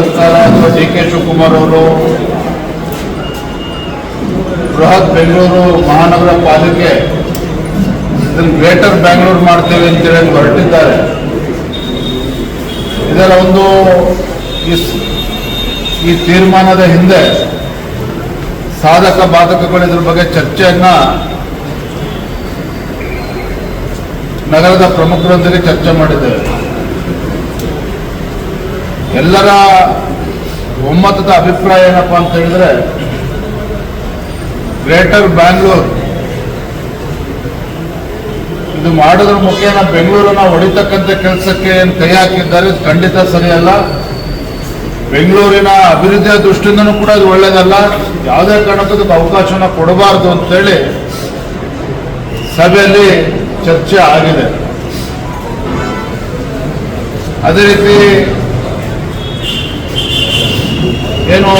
ಸರ್ಕಾರ D K Shivakumar ಅವರು. ಬೃಹತ್ ಬೆಂಗಳೂರು ಮಹಾನಗರ ಪಾಲಿಕೆ ಇದನ್ನು ಗ್ರೇಟರ್ ಬೆಂಗಳೂರು ಮಾಡ್ತೇವೆ ಅಂತೇಳಿ ಹೊರಟಿದ್ದಾರೆ. ಇದರ ಒಂದು ಈ ತೀರ್ಮಾನದ ಹಿಂದೆ ಸಾಧಕ ಬಾಧಕಗಳು ಇದ್ರ ಬಗ್ಗೆ ಚರ್ಚೆಯನ್ನ ನಗರದ ಪ್ರಮುಖರೊಂದಿಗೆ ಚರ್ಚೆ ಮಾಡಿದ್ದೇವೆ. ಎಲ್ಲರ ಒಮ್ಮತದ ಅಭಿಪ್ರಾಯ ಏನಪ್ಪಾ ಅಂತ ಹೇಳಿದ್ರೆ, ಗ್ರೇಟರ್ ಬ್ಯಾಂಗ್ಳೂರ್. ಇದು ಮಾಡೋದ್ರ ಮುಖೇನ ಬೆಂಗಳೂರನ್ನ ಹೊಡಿತಕ್ಕಂಥ ಕೆಲಸಕ್ಕೆ ಏನು ಕೈ ಹಾಕಿದ್ದಾರೆ ಖಂಡಿತ ಸರಿಯಲ್ಲ. ಬೆಂಗಳೂರಿನ ಅಭಿವೃದ್ಧಿಯ ದೃಷ್ಟಿಯಿಂದನೂ ಕೂಡ ಇದು ಒಳ್ಳೇದಲ್ಲ. ಯಾವುದೇ ಕಾರಣಕ್ಕೂ ಇದಕ್ಕೆ ಅವಕಾಶನ ಕೊಡಬಾರದು ಅಂತೇಳಿ ಸಭೆಯಲ್ಲಿ ಚರ್ಚೆ ಆಗಿದೆ. ಅದೇ ರೀತಿ ಏನು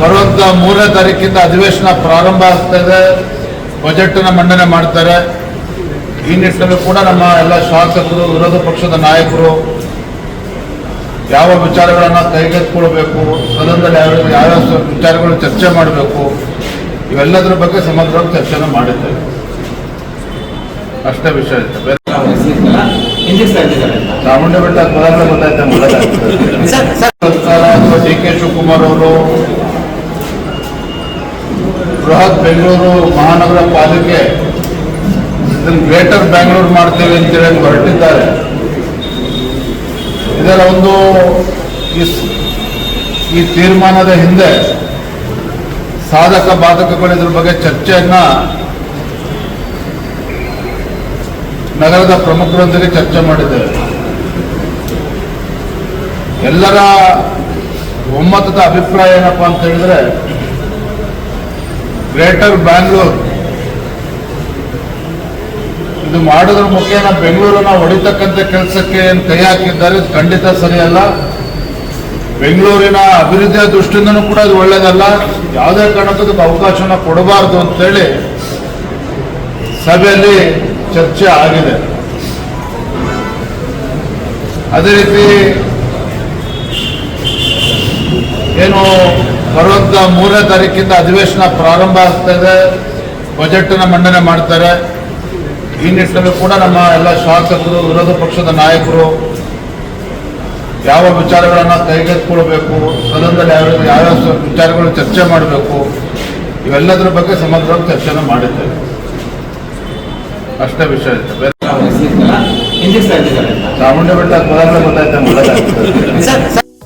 ಬರುವಂತ ಮೂರನೇ ತಾರೀಕಿಂದ ಅಧಿವೇಶನ ಪ್ರಾರಂಭ ಆಗ್ತಾ ಇದೆ. ಬಜೆಟ್ನ ಮಂಡನೆ ಮಾಡ್ತಾರೆ. ಈ ನಿಟ್ಟಿನಲ್ಲೂ ಕೂಡ ನಮ್ಮ ಎಲ್ಲ ಶಾಸಕರು ವಿರೋಧ ಪಕ್ಷದ ನಾಯಕರು ಯಾವ ವಿಚಾರಗಳನ್ನ ಕೈಗೆತ್ತಿಕೊಳ್ಬೇಕು ಸದನದಲ್ಲಿ ಯಾವ ಯಾವ ವಿಚಾರಗಳು ಚರ್ಚೆ ಮಾಡಬೇಕು ಇವೆಲ್ಲದರ ಬಗ್ಗೆ ಸಮಗ್ರವಾಗಿ ಚರ್ಚೆನ ಮಾಡಿದ್ದೇವೆ. ಅಷ್ಟೇ ವಿಷಯ ಇತ್ತು. ಬೇರೆ ಚಾಮುಂಡಿ ಬೆಟ್ಟ ಕೋಲಾರ ಗೊತ್ತಾಯ್ತು ಅಥವಾ ಡಿ ಕೆ ಶಿವಕುಮಾರ್ ಅವರು, ಬೃಹತ್ ಬೆಂಗಳೂರು ಮಹಾನಗರ ಪಾಲಿಕೆ ಇದನ್ನು ಗ್ರೇಟರ್ ಬ್ಯಾಂಗ್ಳೂರು ಮಾಡ್ತೇವೆ ಅಂತೇಳಿ ಹೊರಟಿದ್ದಾರೆ. ಇದರ ಒಂದು ಈ ತೀರ್ಮಾನದ ಹಿಂದೆ ಸಾಧಕ ಬಾಧಕಗಳು ಇದ್ರ ಬಗ್ಗೆ ಚರ್ಚೆಯನ್ನ ನಗರದ ಪ್ರಮುಖರೊಂದಿಗೆ ಚರ್ಚೆ ಮಾಡಿದ್ದೇವೆ. ಎಲ್ಲರ ಒಮ್ಮತದ ಅಭಿಪ್ರಾಯ ಏನಪ್ಪಾ ಅಂತ ಹೇಳಿದ್ರೆ ಗ್ರೇಟರ್ ಬ್ಯಾಂಗ್ಳೂರ್ ಇದು ಮಾಡೋದ್ರ ಮುಖೇನ ಬೆಂಗಳೂರನ್ನ ಹೊಡಿತಕ್ಕಂಥ ಕೆಲಸಕ್ಕೆ ಏನು ಕೈ ಹಾಕಿದ್ದಾರೆ, ಇದು ಖಂಡಿತ ಸರಿಯಲ್ಲ. ಬೆಂಗಳೂರಿನ ಅಭಿವೃದ್ಧಿಯ ದೃಷ್ಟಿಯಿಂದನೂ ಕೂಡ ಇದು ಒಳ್ಳೇದಲ್ಲ. ಯಾವುದೇ ಕಾರಣಕ್ಕೂ ಅವಕಾಶನ ಕೊಡಬಾರದು ಅಂತೇಳಿ ಸಭೆಯಲ್ಲಿ ಚರ್ಚೆ ಆಗಿದೆ. ಅದೇ ರೀತಿ ಏನು ಬರುವಂತ ಮೂರನೇ ತಾರೀಕಿಂದ ಅಧಿವೇಶನ ಪ್ರಾರಂಭ ಆಗ್ತಾ ಇದೆ. ಬಜೆಟ್ನ ಮಂಡನೆ ಮಾಡ್ತಾರೆ. ಈ ನಿಟ್ಟಿನಲ್ಲಿ ಕೂಡ ನಮ್ಮ ಎಲ್ಲ ಶಾಸಕರು ವಿರೋಧ ಪಕ್ಷದ ನಾಯಕರು ಯಾವ ವಿಚಾರಗಳನ್ನ ಕೈಗೆತ್ತಿಕೊಳ್ಬೇಕು ಸದನದಲ್ಲಿ ಯಾವ ಯಾವ ವಿಚಾರಗಳು ಚರ್ಚೆ ಮಾಡಬೇಕು ಇವೆಲ್ಲದರ ಬಗ್ಗೆ ಸಮಗ್ರವಾಗಿ ಚರ್ಚೆನ ಮಾಡಿದ್ದೇವೆ. ಅಷ್ಟೇ ವಿಷಯ ಇದೆ ಚಾಮುಂಡಿ ಬೆಟ್ಟ ಗೊತ್ತಾಯ್ತು